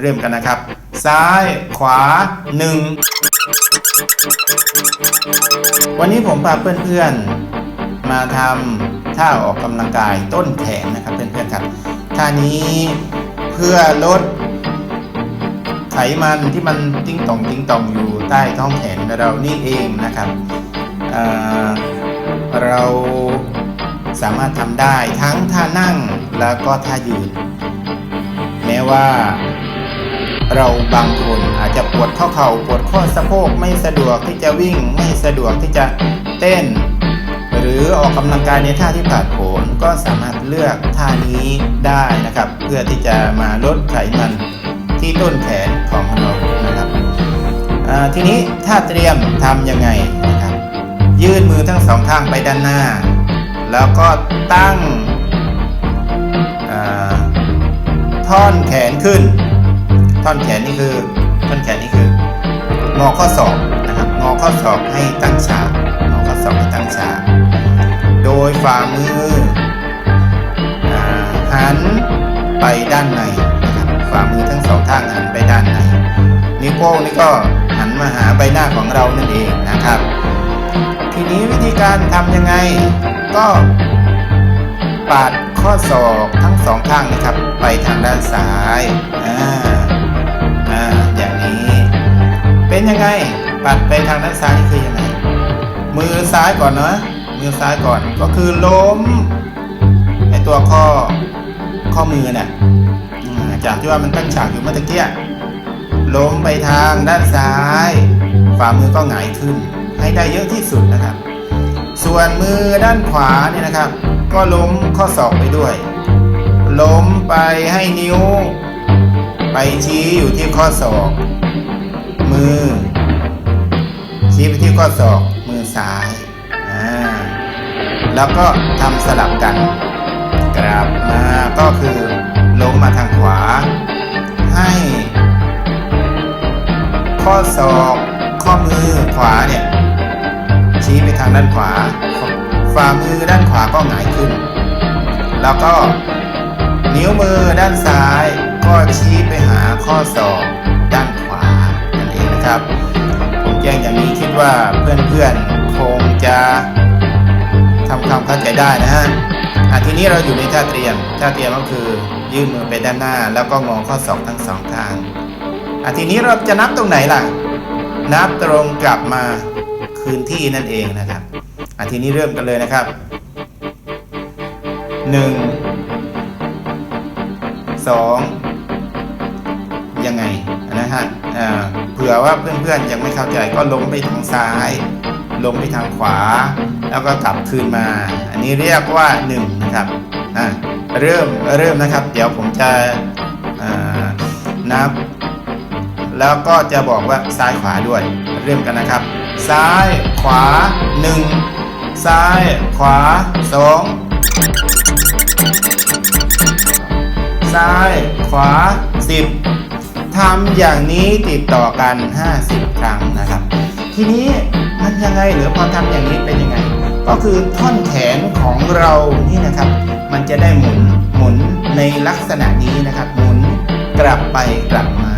เริ่มกันนะครับ ซ้ายขวาหนึ่งวันนี้ผมพาเพื่อนๆ มาทำท่าออกกำลังกายต้นแขนนะครับเพื่อนๆครับท่านี้เพื่อลดไขมันที่มันติ้งต่องติ้งต่องอยู่ใต้ท้องแขนเรานี่เองนะครับเเราสามารถทำได้ทั้งท่านั่งแล้วก็ท่ายืน ว่าเราบางคนอาจจะปวดข้อเข่าปวดข้อสะโพกไม่สะดวกที่จะวิ่งไม่สะดวกที่จะเต้น หรือออกกำลังกายในท่าที่ผาดโผนก็สามารถเลือกท่านี้ได้นะครับ เพื่อที่จะมาลดไขมันที่ต้นแขนของเรานะครับทีนี้ถ้าเตรียมทำยังไงนะครับ ยื่นมือทั้งสองข้างไปด้านหน้า แล้วก็ตั้ง ขึ้น ท่อนแขนนี่คือ ท่อนแขนนี่คืองอข้อศอกนะครับงอข้อศอกให้ตั้งฉากงอข้อศอกให้ตั้งฉากโดยฝ่ามือหันไปด้านในนะครับฝ่ามือทั้งสองข้างหันไปด้านในนิ้วโป้งนี่ก็หันมาหาใบหน้าของเรานั่นเองนะครับ ทีนี้วิธีการทำยังไงก็ปาด ข้อศอกทั้งสองข้างนะครับ ไปทางด้านซ้ายอ่าอ่าอย่างนี้ เป็นยังไงปัดไปทางด้านซ้ายนี่คือยังไงมือซ้ายก่อนเนาะมือซ้ายก่อนก็คือล้มไอตัวข้อข้อมือเนี่ยจากที่ว่ามันตั้งฉากอยู่เมื่อตะเกียล้มไปทางด้านซ้าย ฝ่ามือก็หงายขึ้น ให้ได้เยอะที่สุดนะครับ ส่วนมือด้านขวาเนี่ยนะครับ ก็ล้มข้อศอกไปด้วย ล้มไปให้นิ้ว ไปชี้อยู่ที่ข้อศอก มือ ชี้ไปที่ข้อศอกมือซ้ายอ่าแล้วก็ทำสลับกันกลับมาก็คือล้มมาทางขวา ให้ ข้อศอกข้อมือขวาเนี่ยชี้ไปทางด้านขวา ฝ่ามือด้านขวาก็หงายขึ้น แล้วก็นิ้วมือด้านซ้ายก็ชี้ไปหาข้อศอกด้านขวานั่นเองนะครับ ผมแจ้งอย่างนี้คิดว่าเพื่อนๆคงจะทำความเข้าใจได้นะฮะอะทีนี้เราอยู่ในท่าเตรียม ท่าเตรียมก็คือยื่นมือไปด้านหน้า แล้วก็งอข้อศอกทั้งสองข้างอะทีนี้เราจะนับตรงไหนล่ะ นับตรงกลับมาคืนที่นั่นเองนะครับ อะทีนี้เริ่มกันเลยนะครับหนึ่งสองยังไงนะฮะอ่าเผื่อว่าเพื่อนๆยังไม่เข้าใจก็ล้มไปทางซ้ายล้มไปทางขวา แล้วก็กลับคืนมา อันนี้เรียกว่าหนึ่งนะครับอะเริ่มเริ่มนะครับ เดี๋ยวผมจะนับ แล้วก็จะบอกว่าซ้ายขวาด้วย เริ่มกันนะครับ ซ้ายขวา 1 ซ้าย ขวา2ซ้าย ขวา10ทำอย่างนี้ติดต่อกัน 50 ครั้งนะครับ ทีนี้มันยังไงหรือพอทำอย่างนี้เป็นยังไง ก็คือท่อนแขนของเรานี่นะครับ มันจะได้หมุนหมุนในลักษณะนี้นะครับ หมุนกลับไปกลับมา